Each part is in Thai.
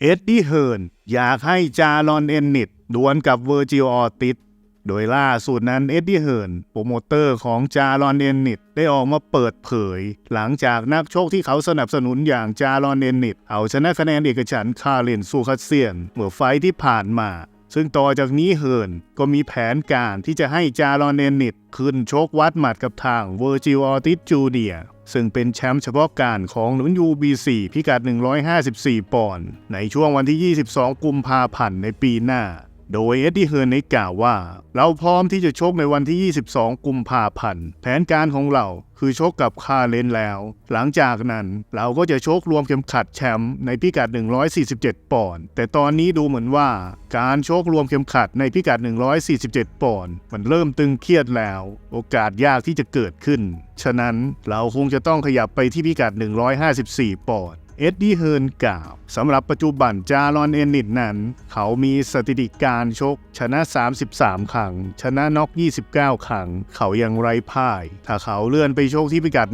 เอ็ดดี้เฮิร์นอยากให้จารอนเอนนิตดวลกับเวอร์จิลออติสโดยล่าสุดนั้นเอ็ดดี้เฮิร์นโปรโมเตอร์ของจารอนเอนนิตได้ออกมาเปิดเผย หลังจากนักโชคที่เขาสนับสนุนอย่างจารอนเอนนิตเอาชนะคะแนนเอกฉันท์คาร์เรนซูคัสเซียนเมื่อไฟที่ผ่านมา ซึ่งต่อจากนี้เฮิร์นก็มีแผนการที่จะให้จารอนเนนิตขึ้นชกวัดหมัดกับทางเวอร์จิลออติสจูเนียซึ่งเป็นแชมป์เฉพาะการของหนุน UBC พิกัด 154 ปอนด์ในช่วงวันที่ 22 กุมภาพันธ์ในปีหน้า โดยเอ็ดดี้เฮิร์นได้กล่าวว่า เราพร้อมที่จะชกในวันที่ 22 กุมภาพันธ์ แผนการของเราคือชกกับคาเลนแล้ว หลังจากนั้นเราก็จะชกรวมเข็มขัดแชมป์ในพิกัด 147 ปอนด์ แต่ตอนนี้ดูเหมือนว่า การชกรวมเข็มขัดในพิกัด 147 ปอนด์ มันเริ่มตึงเครียดแล้ว โอกาสยากที่จะเกิดขึ้น ฉะนั้นเราคงจะต้องขยับไปที่พิกัด 154 ปอนด์ เอ็ดดี้เฮิร์นกล่าวสำหรับปัจจุบันจารอนเอนนิตนั้น เขามีสถิติการชกชนะ 33 ครั้ง ชนะน็อก 29 ครั้ง เขายังไร้พ่าย ถ้าเขาเลื่อนไปชกที่พิกัด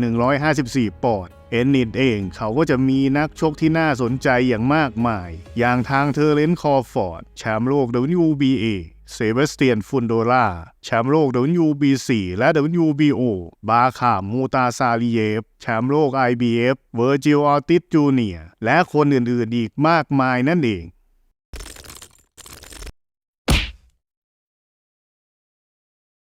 154 ปอนด์ เอนนิดเองเขาก็จะมีนักชกที่น่าสนใจอย่างมากมาย อย่างทางเทอร์เลนคอร์ฟอร์ดแชมป์โลก WBA เซเบสเตียนฟุนโดราแชมป์โลก WBC และ WBO บาคามมูตาซาลีเยฟแชมป์โลก IBF เวอร์จิลออติสจูเนียและคนอื่นๆอีกมากมายนั่นเอง